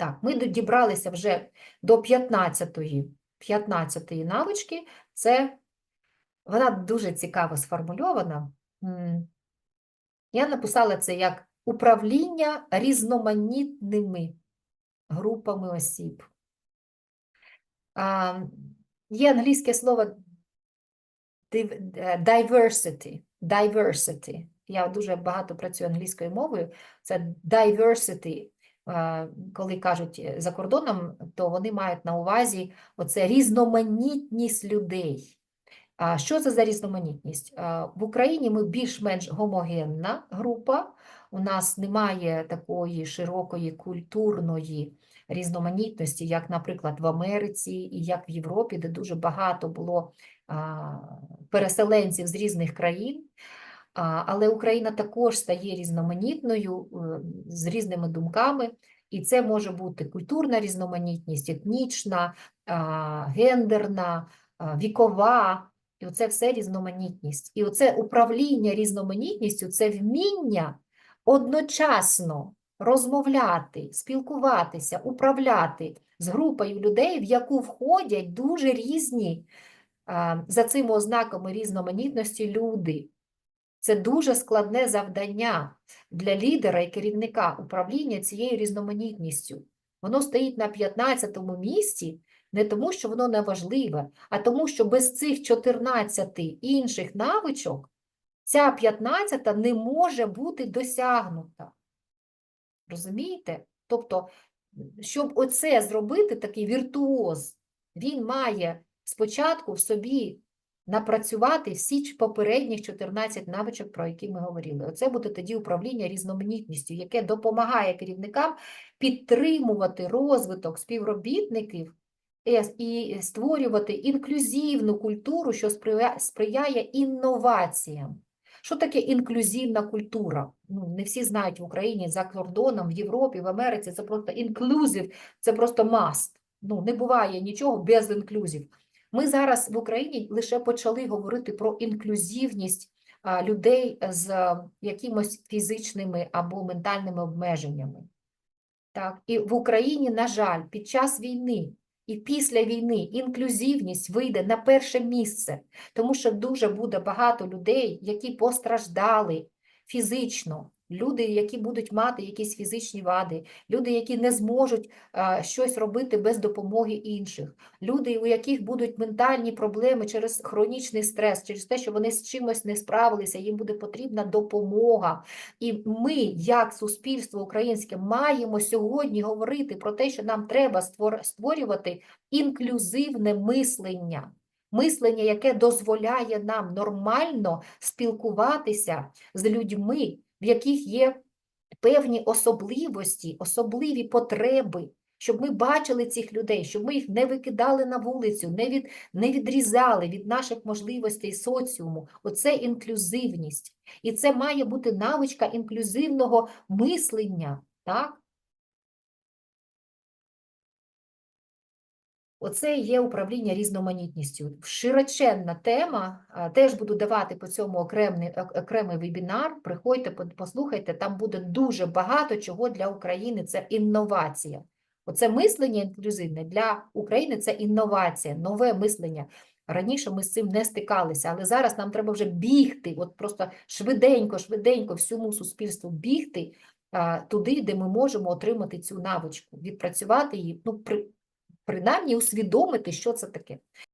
Так, ми дібралися вже до 15-ї 15-ї навички. Це вона дуже цікаво сформульована. Я написала це як управління різноманітними групами осіб. А, Є англійське слово е, diversity. diversity. Я дуже багато працюю англійською мовою. Це diversity. Е, Коли кажуть е, за кордоном, то вони мають на увазі оце різноманітність людей. А що це за різноманітність? В Україні ми більш-менш гомогенна група. У нас немає такої широкої культурної різноманітності, як, наприклад, в Америці і як в Європі, де дуже багато було переселенців з різних країн. Але Україна також стає різноманітною е, з різними думками, і це може бути культурна різноманітність, етнічна, гендерна, вікова. І оце все різноманітність. І оце управління різноманітністю це вміння одночасно розмовляти, спілкуватися, управляти з групою людей, в яку входять дуже різні за цими ознаками різноманітності люди. Це дуже складне завдання для лідера і керівника управління цією різноманітністю. Воно стоїть на 15-му місці не тому, що воно не важливе, а тому, що без цих 14 інших навичок ця 15-та не може бути досягнута. Розумієте? Тобто, щоб оце зробити, такий віртуоз, він має спочатку в собі напрацювати всі попередніх 14 навичок, про які ми говорили. Оце буде тоді управління різноманітністю, яке допомагає керівникам підтримувати розвиток співробітників е, і створювати інклюзивну культуру, що сприяє інноваціям. Що таке інклюзивна культура? Ну, не всі знають в Україні, за кордоном, в Європі, в Америці. Це просто інклюзив, це просто must. Ну, не буває нічого без інклюзив. Ми зараз в Україні лише почали говорити про інклюзивність людей з якимось фізичними або ментальними обмеженнями. Так, і в Україні, на жаль, під час війни і після війни інклюзивність вийде на перше місце, тому що дуже буде багато людей, які постраждали фізично, люди, які будуть мати якісь фізичні вади, люди, які не зможуть а, щось робити без допомоги інших, люди, у яких будуть ментальні проблеми через хронічний стрес, через те, що вони з чимось не справилися, їм буде потрібна допомога. І ми, як суспільство українське, маємо сьогодні говорити про те, що нам треба створ- створювати інклюзивне мислення. Мислення, яке дозволяє нам нормально спілкуватися з людьми, в яких є певні особливості, особливі потреби, щоб ми бачили цих людей, щоб ми їх не викидали на вулицю, не, від, не відрізали від наших можливостей соціуму. Оце інклюзивність. І це має бути навичка інклюзивного мислення. Так? Оце є управління різноманітністю. Широченна тема. Теж буду давати по цьому окремий, окремий вебінар. Приходьте, послухайте, там буде дуже багато чого для України. Це інновація. Оце мислення інклюзивне для України це інновація, нове мислення. Раніше ми з цим не стикалися, але зараз нам треба вже бігти, от просто швиденько, швиденько всьому суспільству бігти туди, де ми можемо отримати цю навичку, відпрацювати її, ну, при, принаймні усвідомити, що це таке.